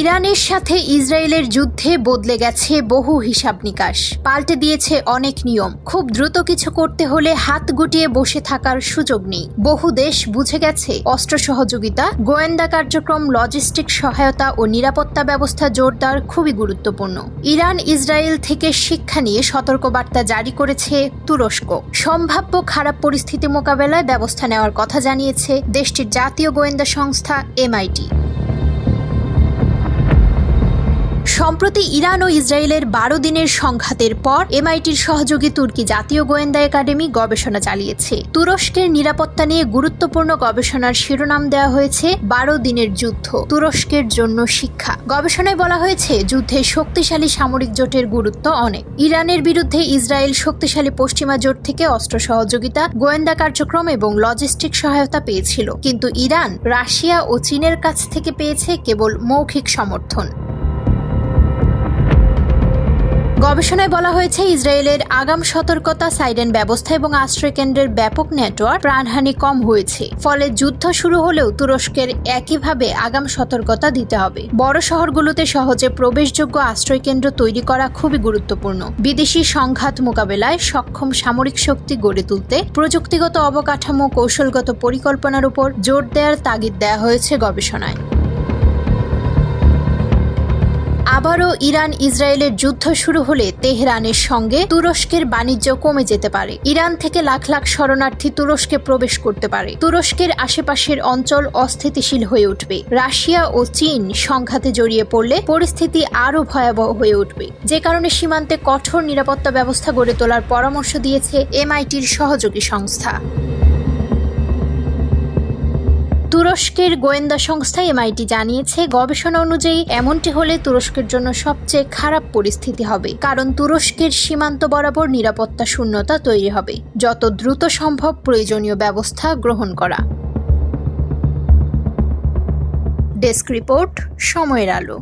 ইরানের সাথে ইসরায়েলের যুদ্ধে বদলে গেছে বহু হিসাব নিকাশ। পাল্টে দিয়েছে অনেক নিয়ম। খুব দ্রুত কিছু করতে হলে হাত গুটিয়ে বসে থাকার সুযোগ নেই। বহু দেশ বুঝে গেছে, অস্ত্র সহযোগিতা, গোয়েন্দা কার্যক্রম, লজিস্টিক সহায়তা ও নিরাপত্তা ব্যবস্থা জোরদার খুবই গুরুত্বপূর্ণ। ইরান ইসরায়েল থেকে শিক্ষা নিয়ে সতর্কবার্তা জারি করেছে তুরস্ক। সম্ভাব্য খারাপ পরিস্থিতি মোকাবেলায় ব্যবস্থা নেওয়ার কথা জানিয়েছে দেশটির জাতীয় গোয়েন্দা সংস্থা এমআইটি। সম্প্রতি ইরান ও ইসরায়েলের বারো দিনের সংঘাতের পর এমআইটির সহযোগী তুর্কি জাতীয় গোয়েন্দা একাডেমি গবেষণা চালিয়েছে। তুরস্কের নিরাপত্তা নিয়ে গুরুত্বপূর্ণ গবেষণার শিরোনাম দেওয়া হয়েছে বারো দিনের যুদ্ধ, তুরস্কের জন্য শিক্ষা। গবেষণায় বলা হয়েছে, যুদ্ধে শক্তিশালী সামরিক জোটের গুরুত্ব অনেক। ইরানের বিরুদ্ধে ইসরায়েল শক্তিশালী পশ্চিমা জোট থেকে অস্ত্র সহযোগিতা, গোয়েন্দা কার্যক্রম এবং লজিস্টিক সহায়তা পেয়েছিল। কিন্তু ইরান, রাশিয়া ও চীনের কাছ থেকে পেয়েছে কেবল মৌখিক সমর্থন। গবেষণায় বলা হয়েছে, ইসরায়েলের আগাম সতর্কতা সাইডেন ব্যবস্থা এবং আশ্রয় কেন্দ্রের ব্যাপক নেটওয়ার্ক প্রাণহানি কম হয়েছে। ফলে যুদ্ধ শুরু হলেও তুরস্কের একইভাবে আগাম সতর্কতা দিতে হবে। বড় শহরগুলোতে সহজে প্রবেশযোগ্য আশ্রয় কেন্দ্র তৈরি করা খুবই গুরুত্বপূর্ণ। বিদেশি সংঘাত মোকাবেলায় সক্ষম সামরিক শক্তি গড়ে তুলতে প্রযুক্তিগত অবকাঠামো, কৌশলগত পরিকল্পনার উপর জোর দেওয়ার তাগিদ দেওয়া হয়েছে গবেষণায়। আবারও ইরান ইসরায়েলের যুদ্ধ শুরু হলে তেহরানের সঙ্গে তুরস্কের বাণিজ্য কমে যেতে পারে। ইরান থেকে লাখ লাখ শরণার্থী তুরস্কে প্রবেশ করতে পারে। তুরস্কের আশেপাশের অঞ্চল অস্থিতিশীল হয়ে উঠবে। রাশিয়া ও চীন সংঘাতে জড়িয়ে পড়লে পরিস্থিতি আরও ভয়াবহ হয়ে উঠবে। যে কারণে সীমান্তে কঠোর নিরাপত্তা ব্যবস্থা গড়ে তোলার পরামর্শ দিয়েছে এমআইটির সহযোগী সংস্থা। তুরস্কের গোয়েন্দা সংস্থা এমআইটি জানিয়েছে, গবেষণা অনুযায়ী এমনটি হলে তুরস্কের জন্য সবচেয়ে খারাপ পরিস্থিতি হবে, কারণ তুরস্কের সীমান্ত বরাবর নিরাপত্তা শূন্যতা তৈরি হবে, যত দ্রুত সম্ভব প্রয়োজনীয় ব্যবস্থা গ্রহণ করা। ডেস্ক রিপোর্ট, সময়ের আলো।